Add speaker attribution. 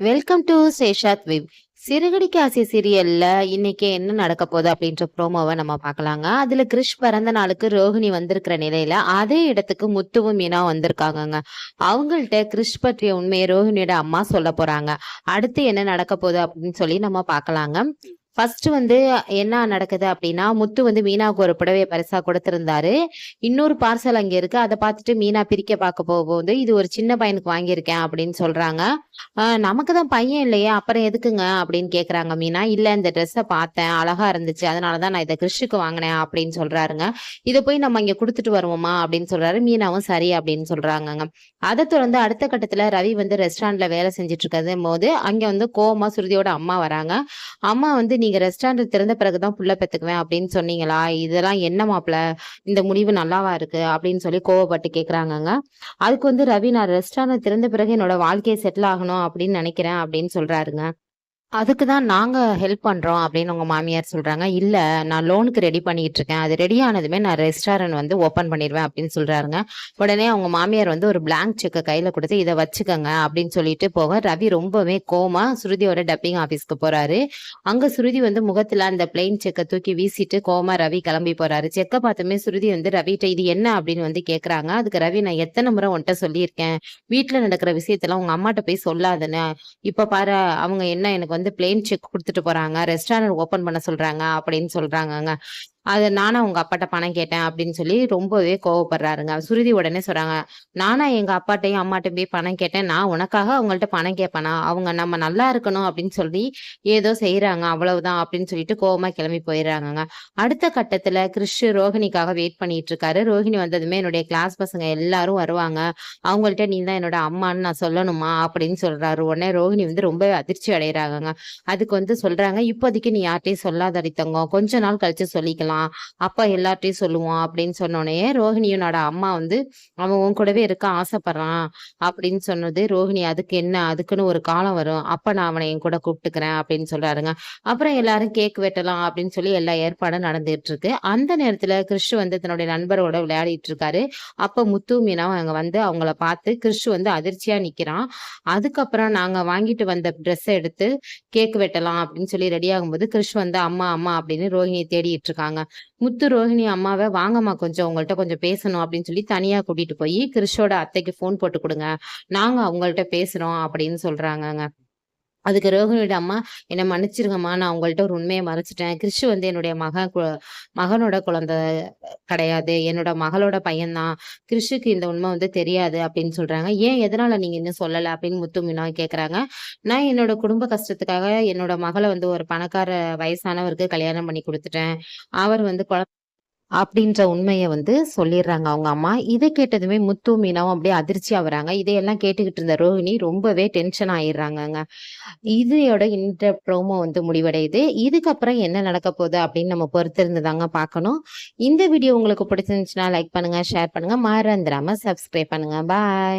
Speaker 1: Welcome to சேஷாத் விவ் சிறுகடிக்காசி ஆசை சீரியல்ல இன்னைக்கு என்ன நடக்க போகுது அப்படின்ற ப்ரோமோவை நம்ம பார்க்கலாங்க. அதுல கிரிஷ் பிறந்த நாளுக்கு ரோஹிணி வந்திருக்கிற நிலையில அதே இடத்துக்கு முத்துவும் மீனா வந்திருக்காங்கங்க. அவங்கள்ட்ட கிரிஷ் பற்றிய உண்மையை ரோஹிணியோட அம்மா சொல்ல போறாங்க. அடுத்து என்ன நடக்க போகுது அப்படின்னு சொல்லி நம்ம பார்க்கலாங்க. ஃபர்ஸ்ட் வந்து என்ன நடக்குது அப்படின்னா முத்து வந்து மீனாவுக்கு ஒரு புடவைய பரிசா கொடுத்திருந்தாரு. இன்னொரு பார்சல் அங்க இருக்கு. அதை பார்த்துட்டு மீனா பிரிக்க பார்க்க போகும்போது இது ஒரு சின்ன பையனுக்கு வாங்கியிருக்கேன் அப்படின்னு சொல்றாங்க. "ஆஹ், நமக்கு தான் பையன் இல்லையா அப்புறம் எதுக்குங்க அப்படின்னு கேக்குறாங்க மீனா. இல்ல இந்த ட்ரெஸ்ஸை பார்த்தேன் அழகா இருந்துச்சு அதனாலதான் நான் இதை கிறிஷுக்கு வாங்கினேன் அப்படின்னு சொல்றாருங்க. இதை போய் நம்ம இங்க கொடுத்துட்டு வருவோமா அப்படின்னு சொல்றாரு. மீனாவும் சரி அப்படின்னு சொல்றாங்கங்க. அதை தொடர்ந்து அடுத்த கட்டத்துல ரவி வந்து ரெஸ்டாரண்ட்ல வேலை செஞ்சுட்டு இருக்கிறது போது அங்க வந்து கோமா சுருதியோட அம்மா வராங்க. அம்மா வந்து நீங்க ரெஸ்டாரண்ட் திறந்த பிறகு தான் புள்ள பெற்றுக்குவேன் அப்படின்னு சொன்னீங்களா? இதெல்லாம் என்ன மாப்பிள்ளை இந்த முடிவு நல்லாவா இருக்கு? அப்படின்னு சொல்லி கோவப்பட்டு கேட்குறாங்கங்க அதுக்கு வந்து ரவி நான் ரெஸ்டாரண்ட் திறந்த பிறகு என்னோட வாழ்க்கையை செட்டில் ஆகணும் அப்படின்னு நினைக்கிறேன் அப்படின்னு சொல்றாருங்க. அதுக்கு தான் நாங்கள் ஹெல்ப் பண்ணுறோம் அப்படின்னு உங்கள் மாமியார் சொல்றாங்க. இல்லை நான் லோனுக்கு ரெடி பண்ணிகிட்டு இருக்கேன் அது ரெடி ஆனதுமே நான் ரெஸ்டாரண்ட் வந்து ஓப்பன் பண்ணிடுவேன் அப்படின்னு சொல்றாருங்க. உடனே அவங்க மாமியார் வந்து ஒரு பிளாங்க் செக்கை கையில் கொடுத்து இதை வச்சுக்கோங்க அப்படின்னு சொல்லிட்டு போக ரவி ரொம்பவே கோமா சுருதியோட டப்பிங் ஆஃபீஸ்க்கு போறாரு. அங்கே சுருதி வந்து முகத்துல அந்த பிளெயின் செக்கை தூக்கி வீசிட்டு கோமா ரவி கிளம்பி போறாரு. செக்கை பார்த்துமே சுருதி வந்து ரவிட்ட இது என்ன? அப்படின்னு வந்து கேட்குறாங்க அதுக்கு ரவி நான் எத்தனை முறை உன்ட்ட சொல்லியிருக்கேன்? வீட்டில் நடக்கிற விஷயத்தெல்லாம் உங்கள் அம்மாட்ட போய் சொல்லாதுன்னு இப்போ பாரு அவங்க என்ன எனக்கு வந்து பிளெயின் செக் கொடுத்துட்டு போறாங்க. ரெஸ்டாரண்ட் ஓபன் பண்ண சொல்றாங்க அப்படின்னு சொல்றாங்க அது நானும் உங்க அப்பாட்ட பணம் கேட்டேன் அப்படின்னு சொல்லி ரொம்பவே கோவப்படுறாருங்க. சுருதி உடனே சொல்றாங்க நானா எங்க அப்பாட்டையும் அம்மாட்டையும் போய் பணம் கேட்டேன். நான் உனக்காக அவங்கள்ட்ட பணம் கேட்பேனா? அவங்க நம்ம நல்லா இருக்கணும் அப்படின்னு சொல்லி ஏதோ செய்யறாங்க அவ்வளவுதான் அப்படின்னு சொல்லிட்டு கோவமா கிளம்பி போயிடுறாங்க அடுத்த கட்டத்துல கிறிஷ் ரோஹிணிக்காக வெயிட் பண்ணிட்டு இருக்காரு. ரோஹிணி வந்ததுமே என்னுடைய கிளாஸ் பசங்க எல்லாரும் வருவாங்க. அவங்கள்ட்ட நீ தான் என்னோட அம்மான்னு நான் சொல்லணுமா? அப்படின்னு சொல்றாரு. உடனே ரோஹிணி வந்து ரொம்ப அதிர்ச்சி அடைகிறாங்க அதுக்கு வந்து சொல்றாங்க இப்போதைக்கு நீ யார்ட்டையும் சொல்லாத தங்கம் கொஞ்ச நாள் கழிச்சு சொல்லிக்கலாம். அப்பா எல்லார்ட்டையும் சொல்லுவோம் அப்படின்னு சொன்னோடனே ரோஹிணியோட அம்மா வந்து அவன் உன் கூடவே இருக்க ஆசைப்படுறான் அப்படின்னு சொன்னது ரோஹிணி அதுக்கு என்ன? அதுக்குன்னு ஒரு காலம் வரும். அப்ப நான் அவனை என் கூட கூப்பிட்டுக்கிறேன் அப்படின்னு சொல்றாருங்க. அப்புறம் எல்லாரும் கேக் வெட்டலாம் அப்படின்னு சொல்லி எல்லா ஏற்பாடும் நடந்துட்டு இருக்கு அந்த நேரத்துல கிறிஷ் வந்து தன்னுடைய நண்பரோட விளையாடிட்டு இருக்காரு அப்ப முத்து மீனாவும் அங்க வந்து அவங்கள பார்த்து கிறிஷ் வந்து அதிர்ச்சியா நிக்கிறான். அதுக்கப்புறம் நாங்க வாங்கிட்டு வந்த ட்ரெஸ் எடுத்து கேக் வெட்டலாம் அப்படின்னு சொல்லி ரெடி ஆகும்போது கிறிஷ் வந்து அம்மா அம்மா அப்படின்னு ரோஹிணியை தேடிட்டு இருக்காங்க முத்து ரோஹிணி அம்மாவை வாங்கம்மா கொஞ்சம் உங்கள்கிட்ட கொஞ்சம் பேசணும் அப்படின்னு சொல்லி தனியா கூட்டிட்டு போய் கிறிஷோட அத்தைக்கு ஃபோன் போட்டு கொடுங்க. நாங்க அவங்கள்ட்ட பேசுறோம் அப்படின்னு சொல்றாங்கங்க. அதுக்கு ரோஹிணியோட அம்மா என்னை மன்னிச்சிருங்கம்மா. நான் உங்கள்ட்ட ஒரு உண்மையை மறைச்சிட்டேன். கிறிஷ் வந்து என்னுடைய மகன் கு- மகனோட குழந்தை கிடையாது. என்னோட மகளோட பையன்தான். கிறிஷுக்கு இந்த உண்மை வந்து தெரியாது அப்படின்னு சொல்றாங்க. ஏன் எதனால நீங்க இன்னும் சொல்லலை? அப்படின்னு முத்து மீனா நான் என்னோட குடும்ப கஷ்டத்துக்காக என்னோட மகளை வந்து ஒரு பணக்கார வயசானவருக்கு கல்யாணம் பண்ணி கொடுத்துட்டேன். அவர் வந்து குழ- அப்படின்ற உண்மையை வந்து சொல்லிடுறாங்க அவங்க அம்மா. இதை கேட்டதுமே முத்து மீனாவும் அப்படியே அதிர்ச்சி ஆகுறாங்க. இதையெல்லாம் கேட்டுக்கிட்டு இருந்த ரோஹிணி ரொம்பவே டென்ஷன் ஆயிடுறாங்கங்க. இதையோட இந்த ப்ரோமோ வந்து முடிவடையுது. இதுக்கப்புறம் என்ன நடக்க போகுது அப்படின்னு நம்ம பொறுத்திருந்து தாங்க பார்க்கணும். இந்த வீடியோ உங்களுக்கு பிடிச்சிருந்துச்சுன்னா லைக் பண்ணுங்க ஷேர் பண்ணுங்க. மறந்துடாம சப்ஸ்கிரைப் பண்ணுங்க. பாய்